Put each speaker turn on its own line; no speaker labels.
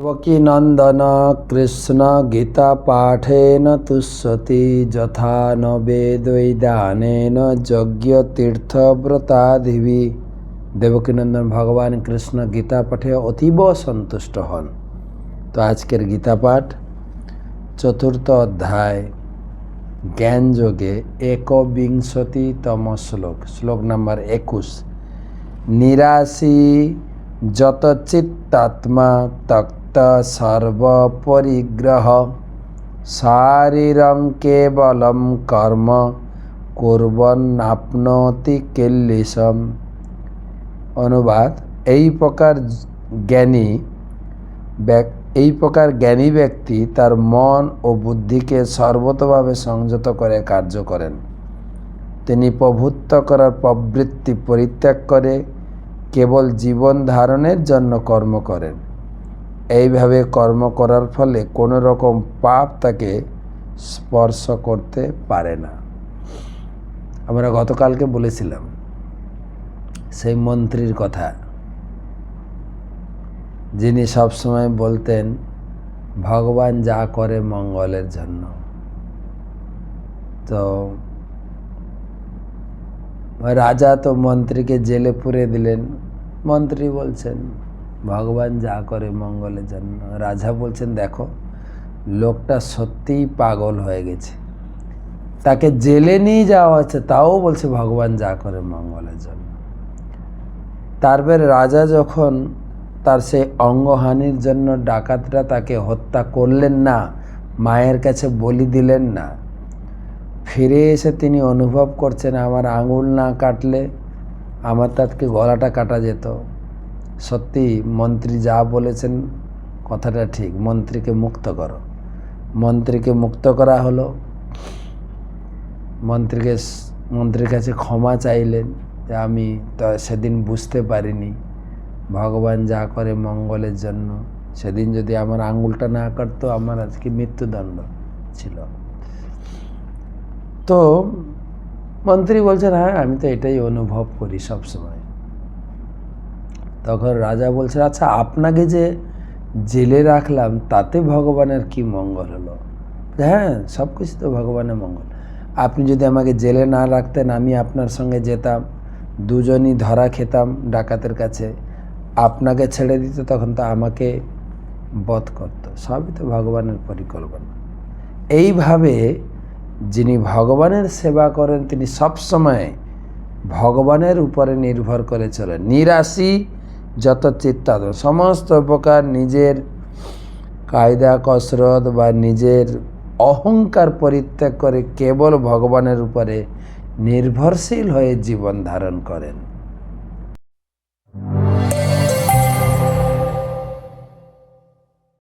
দেবকীনন্দন কৃষ্ণ গীতা পাঠেন তুষ্যতি যথা ন বেদৈদানেন যজ্ঞ তীর্থব্রতাদিবি দেবকীনন্দন ভগবান কৃষ্ণ গীতা পাঠে অতীব সন্তুষ্ট হন তো আজকের গীতা পাঠ চতুর্থ অধ্যায় জ্ঞানযোগে একবিংশতিতম শ্লোক শ্লোক নাম্বার একুশ নিরাশী যত চিত্তাত্মা তক্ত সর্বপরিগ্রহ। শারীরং কেবলম কর্ম, কুর্বন্নাপ্নতি কেল্লিশম। অনুবাদ, এই প্রকার জ্ঞানী এই প্রকার জ্ঞানী ব্যক্তি তার মন ও বুদ্ধিকে সর্বতভাবে সংযত করে কার্য করেন। তিনি প্রভুত্ব করার প্রবৃত্তি পরিত্যাগ করে, কেবল জীবন ধারণের জন্য কর্ম করেন। এইভাবে কর্ম করার ফলে কোনো রকম পাপ তাকে স্পর্শ করতে পারে না। আমরা গতকালকে বলেছিলাম, সেই মন্ত্রীর কথা। যিনি সবসময় বলতেন, ভগবান যা করে মঙ্গলের জন্য। তো রাজা তো মন্ত্রীকে জেলে পুরে দিলেন। মন্ত্রী বলছেন ভগবান যা করে মঙ্গলের জন্য রাজা বলছেন, দেখো, লোকটা সত্যিই পাগল হয়ে গেছে। তাকে জেলে নিয়ে যাওয়া হচ্ছে তাও বলছে ভগবান যা করে মঙ্গলের জন্য। তারপরে রাজা যখন তার সেই অঙ্গহানির জন্য ডাকাতরা তাকে হত্যা করলেন না, মায়ের কাছে বলি দিলেন না, ফিরে এসে তিনি অনুভব করছেন, আমার আঙুল না কাটলে আমার তাকে গলাটা কাটা যেত। সত্যি মন্ত্রী যা বলেছেন কথাটা ঠিক, মন্ত্রীকে মুক্ত করো। মন্ত্রীকে মুক্ত করা হলো। মন্ত্রীকে মন্ত্রীর কাছে ক্ষমা চাইলেন যে আমি তো সেদিন বুঝতে পারিনি। ভগবান যা করে মঙ্গলের জন্য। সেদিন যদি আমার আঙুলটা না কাটতো, আমার আজকে মৃত্যুদণ্ড ছিল। তো মন্ত্রী বলছেন হ্যাঁ আমি তো এটাই অনুভব করি সব সময় তখন রাজা বলছেন আচ্ছা আপনাকে যে জেলে রাখলাম, তাতে ভগবানের কি মঙ্গল হলো? হ্যাঁ সব কিছু তো ভগবানের মঙ্গল। আপনি যদি আমাকে জেলে না রাখতেন, আমি আপনার সঙ্গে যেতাম, দুজনই ধরা খেতাম ডাকাতের কাছে। আপনাকে ছেড়ে দিত তখন তো আমাকে বধ করতো। সবই তো ভগবানের পরিকল্পনা। এইভাবে যিনি ভগবানের সেবা করেন, তিনি সবসময় ভগবানের উপরে নির্ভর করে চলেন। নিরাশি যত চিত্তাদ সমস্ত প্রকার নিজের কায়দা, কসরত বা নিজের অহংকার পরিত্যাগ করে কেবল ভগবানের উপরে নির্ভরশীল হয়ে জীবন ধারণ করেন।